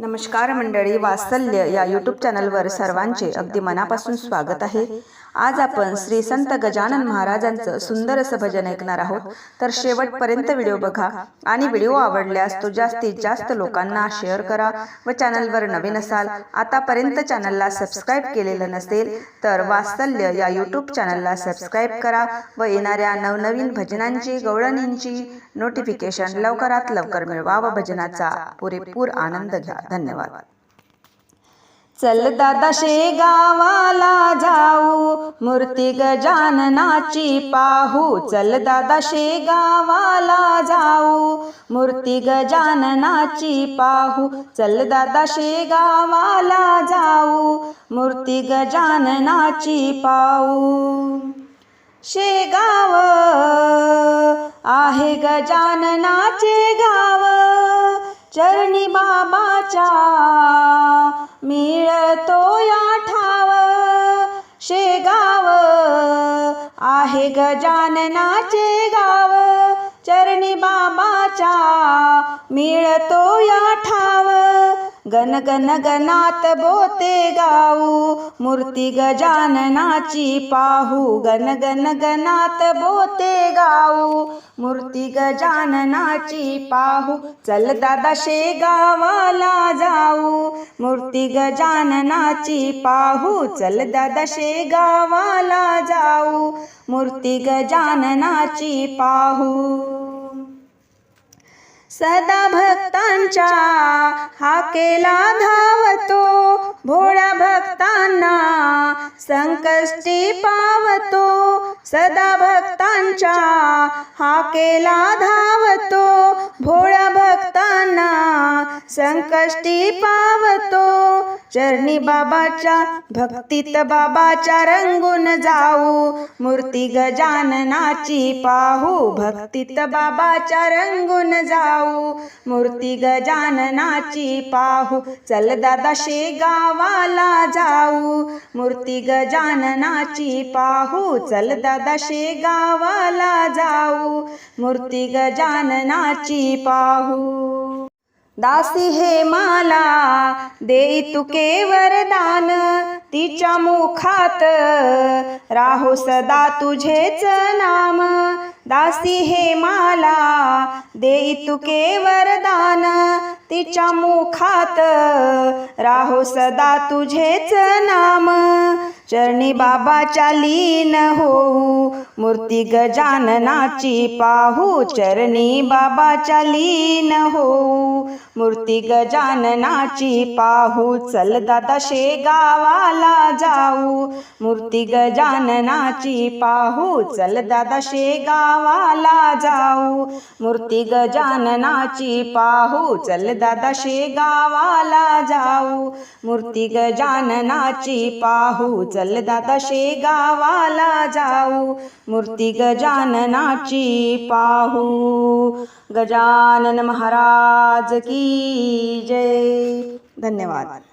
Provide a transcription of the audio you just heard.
नमस्कार मंडळी वात्सल्य या यूट्यूब चॅनलवर सर्वांचे अगदी मनापासून स्वागत आहे. आज आपण श्री संत गजानन महाराजांचं सुंदर असं भजन ऐकणार आहोत. तर शेवटपर्यंत व्हिडिओ बघा आणि व्हिडिओ आवडल्यास तो जास्तीत जास्त लोकांना शेअर करा व चॅनलवर नवीन असाल आतापर्यंत चॅनलला सबस्क्राईब केलेलं नसेल तर वात्सल्य या यूट्यूब चॅनलला सबस्क्राईब करा व येणाऱ्या नवनवीन भजनांची गवळणींची नोटिफिकेशन लवकरात लवकर मिळवा व भजनाचा पुरेपूर आनंद घ्या. धन्यवाद. चल दादा शेगावाला जाऊ मूर्ती गजाननाची पाहू. चल दादा शेगावाला जाऊ मूर्ती गजाननाची पाहू. चल दादा शेगावाला जाऊ मूर्ती गजाननाची पाहू. शेगाव आहे गजाननाचे गाव. चरणी बाबाच्या मिळतो या ठाव. शेगाव आहे गजाननाचे गाव. चरणी बाबाच्या मिळतो या ठाव. गण गण गणात बोते गाऊ. मूर्ती गजाननाची पाहू. गण गण गणात बोते गाऊ. मूर्ती गजाननाची पाहू. चल दादा शेगावाला जाऊ. मूर्ती गजाननाची पाहू. चल दादा शेगावाला जाऊ. मूर्ती गजाननाची पाहू. सदा भक्तांच्या हाकेला धा भोळ्या भक्तांना संकष्टी पावतो. सदा भक्तांच्या हाकेला धावतो. भोळ्या भक्तांना संकष्टी पावतो. चरणी बाबाच्या भक्तीत बाबाच्या रंगून जाऊ. मूर्ती गजाननाची पाहू. भक्तीत बाबाच्या रंगून जाऊ. मूर्ती गजाननाची पाहू. चल दादा शेगाव गावाला जाऊ. मूर्ती गजाननाची पाहू. चल दादा शेगावाला जाऊ. मूर्ती गजाननाची पाहू. दासी हे माला देई तुके वरदान तिच्या मुखात राहो सदा तुझेच नाम. हे माला देई तुके वरदान. तिच्या मुखात राहो सदा तुझेच नाम. चरणी बाबाच्या लीन होऊ. मूर्ती गजाननाची पाहू चरणी बाबाच्या लीन होऊ मूर्ती गजाननाची पाहू चल दादा शेगावाला जाऊ. मूर्ती गजाननाची पाहू चल दादा शेगावाला जाऊ. मूर्ती गजाननाची पाहू चल दादा शेगावाला जाऊ. मूर्ती गजाननाची पाहू चल दादा शेगावाला जाऊ. मूर्ती गजाननाची पाहू. गजानन महाराज की जय. धन्यवाद.